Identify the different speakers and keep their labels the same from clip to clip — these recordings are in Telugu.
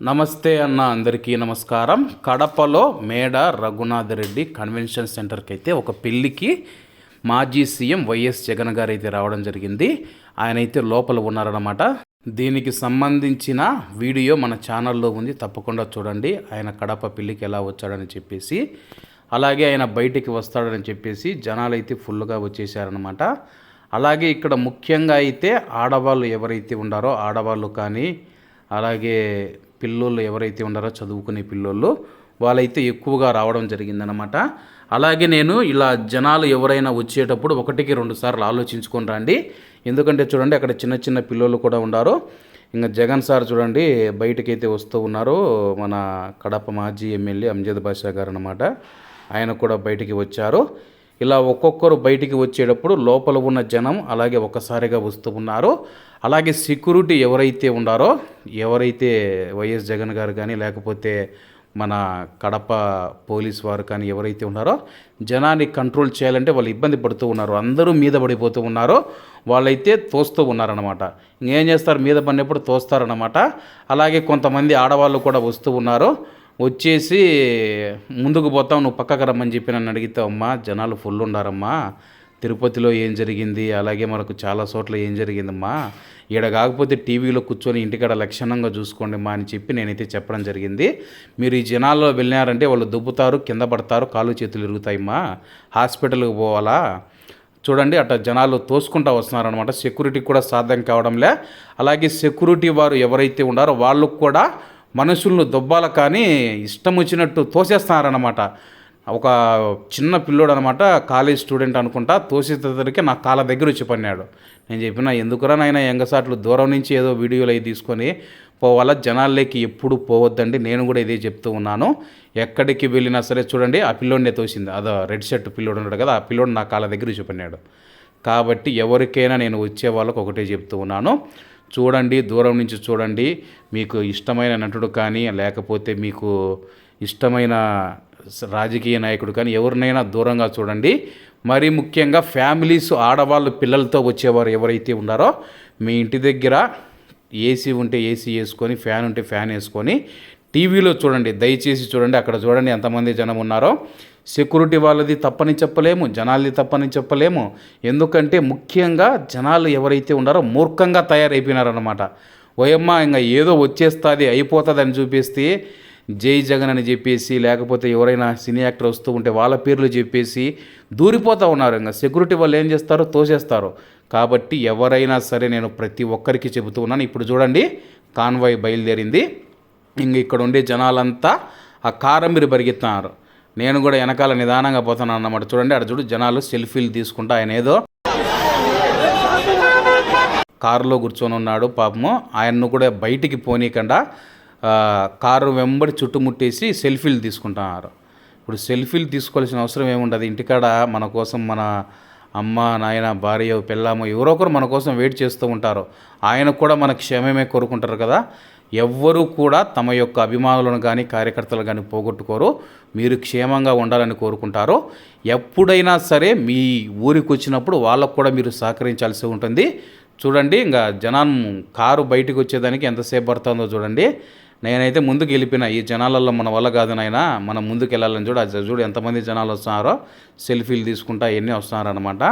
Speaker 1: నమస్తే అన్న అందరికీ నమస్కారం. కడపలో మేడ రఘునాథ్ రెడ్డి కన్వెన్షన్ సెంటర్కి అయితే ఒక పెళ్ళికి మాజీ సీఎం వైఎస్ జగన్ గారు అయితే రావడం జరిగింది. ఆయన అయితే లోపల ఉన్నారన్నమాట. దీనికి సంబంధించిన వీడియో మన ఛానల్లో ఉంది. తప్పకుండా చూడండి. ఆయన కడప పెళ్ళికి ఎలా వచ్చాడని చెప్పేసి అలాగే ఆయన బయటికి వస్తాడని చెప్పేసి జనాలు అయితే ఫుల్గా వచ్చేసారనమాట అలాగే ఇక్కడ ముఖ్యంగా అయితే ఆడవాళ్ళు ఎవరైతే ఉండారో ఆడవాళ్ళు కానీ అలాగే పిల్లోళ్ళు ఎవరైతే ఉన్నారో చదువుకునే పిల్లోళ్ళు వాళ్ళైతే ఎక్కువగా రావడం జరిగిందనమాట అలాగే నేను ఇలా జనాలు ఎవరైనా వచ్చేటప్పుడు ఒకటికి రెండు సార్లు ఆలోచించుకొని రండి. ఎందుకంటే చూడండి అక్కడ చిన్న చిన్న పిల్లోళ్ళు కూడా ఉన్నారు. ఇంకా జగన్ సార్ చూడండి బయటకైతే వస్తూ ఉన్నారు. మన కడప మాజీ ఎమ్మెల్యే అంజద్ బాషా గారు అనమాట ఆయన కూడా బయటికి వచ్చారు. ఇలా ఒక్కొక్కరు బయటికి వచ్చేటప్పుడు లోపల ఉన్న జనం అలాగే ఒక్కసారిగా వస్తూ ఉన్నారు. అలాగే సెక్యూరిటీ ఎవరైతే ఉన్నారో ఎవరైతే వైఎస్ జగన్ గారు కానీ లేకపోతే మన కడప పోలీస్ వారు కానీ ఎవరైతే ఉన్నారో జనాన్ని కంట్రోల్ చేయాలంటే వాళ్ళు ఇబ్బంది పడుతూ ఉన్నారు. అందరూ మీద పడిపోతూ ఉన్నారు. వాళ్ళైతే తోస్తూ ఉన్నారనమాట ఇంకేం చేస్తారు? మీద పడినప్పుడు తోస్తారనమాట అలాగే కొంతమంది ఆడవాళ్ళు కూడా వస్తూ ఉన్నారు. వచ్చేసి ముందుకు పోతాం నువ్వు పక్కకు రమ్మని చెప్పి నన్ను అడిగితావమ్మా జనాలు ఫుల్ ఉండారమ్మా. తిరుపతిలో ఏం జరిగింది? అలాగే మనకు చాలా చోట్ల ఏం జరిగిందమ్మా. ఈడ కాకపోతే టీవీలో కూర్చొని ఇంటికాడ లక్షణంగా చూసుకోండి మా అని చెప్పి నేనైతే చెప్పడం జరిగింది. మీరు ఈ జనాల్లో వెళ్ళినారంటే వాళ్ళు దుబ్బుతారు కింద పడతారు కాళ్ళు చేతులు ఇరుగుతాయమ్మా. హాస్పిటల్కి పోవాలా? చూడండి అట్లా జనాలు తోసుకుంటూ వస్తున్నారనమాట సెక్యూరిటీ కూడా సాధ్యం కావడంలే. అలాగే సెక్యూరిటీ వారు ఎవరైతే ఉన్నారో వాళ్ళకు కూడా మనుషులను దొబ్బాల కానీ ఇష్టం వచ్చినట్టు తోసేస్తున్నారనమాట ఒక చిన్న పిల్లోడు అనమాట కాలేజ్ స్టూడెంట్ అనుకుంటా తోసేతరికి నా కాళ్ళ దగ్గర వచ్చి పన్నాడు. నేను చెప్పిన ఎందుకురా నాయన ఎంగసాట్లు దూరం నుంచి ఏదో వీడియోలు అవి తీసుకొని పోవాలా జనాల్లోకి ఎప్పుడు పోవద్దండి. నేను కూడా ఇదే చెప్తూ ఉన్నాను. ఎక్కడికి వెళ్ళినా సరే చూడండి ఆ పిల్లోడినే తోసింది. అదో రెడ్ షర్ట్ పిల్లోడు ఉన్నాడు కదా ఆ పిల్లోడు నా కాళ్ళ దగ్గర వచ్చి పన్నాడు. కాబట్టి ఎవరికైనా నేను వచ్చే వాళ్ళకు ఒకటే చెప్తూ ఉన్నాను. చూడండి దూరం నుంచి చూడండి. మీకు ఇష్టమైన నటుడు కానీ లేకపోతే మీకు ఇష్టమైన రాజకీయ నాయకుడు కానీ ఎవరినైనా దూరంగా చూడండి. మరీ ముఖ్యంగా ఫ్యామిలీస్ ఆడవాళ్ళు పిల్లలతో వచ్చేవారు ఎవరైతే ఉన్నారో మీ ఇంటి దగ్గర ఏసీ ఉంటే ఏసీ వేసుకొని ఫ్యాన్ ఉంటే ఫ్యాన్ వేసుకొని టీవీలో చూడండి. దయచేసి చూడండి. అక్కడ చూడండి ఎంతమంది జనం ఉన్నారో. సెక్యూరిటీ వాళ్ళది తప్పని చెప్పలేము జనాలది తప్పని చెప్పలేము. ఎందుకంటే ముఖ్యంగా జనాలు ఎవరైతే ఉన్నారో మూర్ఖంగా తయారైపోయినారనమాట ఓయమ్మ ఇంకా ఏదో వచ్చేస్తుంది అయిపోతుంది అని చూపిస్తే జై జగన్ అని చెప్పేసి లేకపోతే ఎవరైనా సినీ యాక్టర్ వస్తూ ఉంటే వాళ్ళ పేర్లు చెప్పేసి దూరిపోతూ ఉన్నారు. ఇంకా సెక్యూరిటీ వాళ్ళు ఏం చేస్తారో తోసేస్తారు. కాబట్టి ఎవరైనా సరే నేను ప్రతి ఒక్కరికి చెబుతూ ఉన్నాను. ఇప్పుడు చూడండి కాన్వాయ్ బయలుదేరింది. ఇంక ఇక్కడ ఉండే జనాలంతా ఆ కారం మీరు పరిగెత్తున్నారు. నేను కూడా వెనకాల నిదానంగా పోతున్నాను అన్నమాట. చూడండి అక్కడ చూడు జనాలు సెల్ఫీలు తీసుకుంటా ఆయన ఏదో కారులో కూర్చొని ఉన్నాడు పాపము. ఆయన్ను కూడా బయటికి పోనీకుండా కారు వెంబడి చుట్టుముట్టేసి సెల్ఫీలు తీసుకుంటున్నారు. ఇప్పుడు సెల్ఫీలు తీసుకోవాల్సిన అవసరం ఏముండదు. ఇంటికాడ మన కోసం మన అమ్మ నాయన భార్య పిల్లము ఎవరో ఒకరు మన కోసం వెయిట్ చేస్తూ ఉంటారు. ఆయన కూడా మన క్షేమమే కోరుకుంటారు కదా. ఎవ్వరూ కూడా తమ యొక్క అభిమానులను కానీ కార్యకర్తలు కానీ పోగొట్టుకోరు. మీరు క్షేమంగా ఉండాలని కోరుకుంటారు. ఎప్పుడైనా సరే మీ ఊరికి వచ్చినప్పుడు వాళ్ళకు కూడా మీరు సహకరించాల్సి ఉంటుంది. చూడండి ఇంకా జనం కారు బయటకు వచ్చేదానికి ఎంతసేపు పడుతుందో చూడండి. నేనైతే ముందుకు వెళ్ళిపోయినా ఈ జనాలలో మన వల్ల కాదు నాయనా మనం ముందుకు వెళ్ళాలని చూడు అది చూడు ఎంతమంది జనాలు వస్తున్నారో సెల్ఫీలు తీసుకుంటా ఇవన్నీ వస్తున్నారనమాట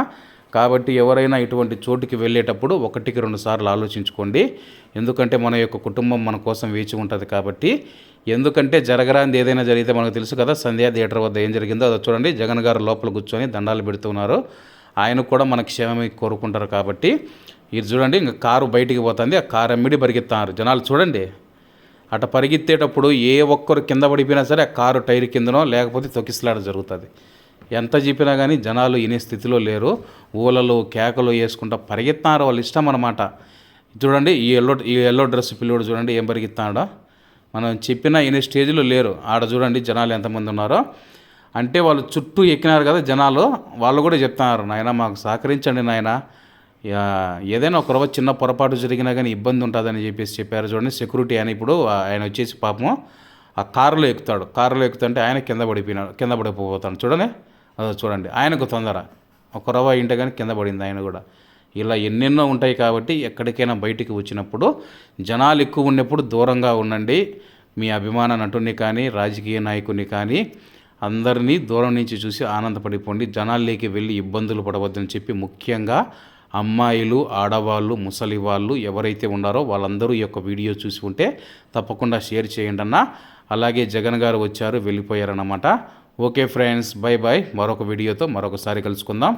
Speaker 1: కాబట్టి ఎవరైనా ఇటువంటి చోటుకి వెళ్ళేటప్పుడు ఒకటికి రెండు సార్లు ఆలోచించుకోండి. ఎందుకంటే మన యొక్క కుటుంబం మన కోసం వేచి ఉంటుంది కాబట్టి. ఎందుకంటే జరగరాంది ఏదైనా జరిగితే మనకు తెలుసు కదా సంధ్యా థియేటర్ వద్ద ఏం జరిగిందో అది చూడండి. జగన్ గారు లోపల కూర్చొని దండాలు పెడుతున్నారు. ఆయన కూడా మన క్షేమమే కోరుకుంటారు కాబట్టి. ఇది చూడండి ఇంకా కారు బయటికి పోతుంది ఆ కారు అమ్మిడి పరిగెత్తున్నారు జనాలు చూడండి. అట పరిగెత్తేటప్పుడు ఏ ఒక్కరు కింద పడిపోయినా సరే ఆ కారు టైర్ కిందనో లేకపోతే తొక్కిసలాట జరుగుతుంది. ఎంత చెప్పినా కానీ జనాలు ఇనే స్థితిలో లేరు. ఊలలు కేకలు వేసుకుంటా పరిగెత్తున్నారు వాళ్ళ ఇష్టం అనమాట చూడండి ఈ ఎల్లో ఈ ఎల్లో డ్రెస్ పిల్లోడు చూడండి ఏం పరిగెత్తాడో? మనం చెప్పినా ఇనే స్టేజ్లో లేరు. ఆడ చూడండి జనాలు ఎంతమంది ఉన్నారో. అంటే వాళ్ళు చుట్టూ ఎక్కినారు కదా జనాలు. వాళ్ళు కూడా చెప్తున్నారు నాయన మాకు సహకరించండి నాయన. ఏదైనా ఒక చిన్న పొరపాటు జరిగినా కానీ ఇబ్బంది ఉంటుందని చెప్పేసి చెప్పారు చూడండి. సెక్యూరిటీ ఆయన ఇప్పుడు ఆయన వచ్చేసి పాపం ఆ కారులో ఎక్కుతాడు. కారులో ఎక్కుతుంటే ఆయన కింద పడిపోయినాడు కింద పడిపోతాడు. చూడండి. అదో చూడండి. ఆయనకు తొందర. ఒక రవ్వ కానీ కింద పడింది ఆయన కూడా. ఇలా ఎన్నెన్నో ఉంటాయి కాబట్టి ఎక్కడికైనా బయటికి వచ్చినప్పుడు జనాలు ఎక్కువ ఉన్నప్పుడు దూరంగా ఉండండి. మీ అభిమాన నటుని కానీ రాజకీయ నాయకుని కానీ అందరినీ దూరం నుంచి చూసి ఆనందపడిపోండి. జనాల్లోకి వెళ్ళి ఇబ్బందులు పడవద్దని చెప్పి ముఖ్యంగా అమ్మాయిలు ఆడవాళ్ళు ముసలి వాళ్ళు ఎవరైతే ఉన్నారో వాళ్ళందరూ ఈ యొక్క వీడియో చూసి ఉంటే తప్పకుండా షేర్ చేయండి అన్న. అలాగే జగన్ గారు వచ్చారు వెళ్ళిపోయారన్నమాట. ఓకే ఫ్రెండ్స్ బై బాయ్ మరొక వీడియోతో మరొకసారి కలుసుకుందాం.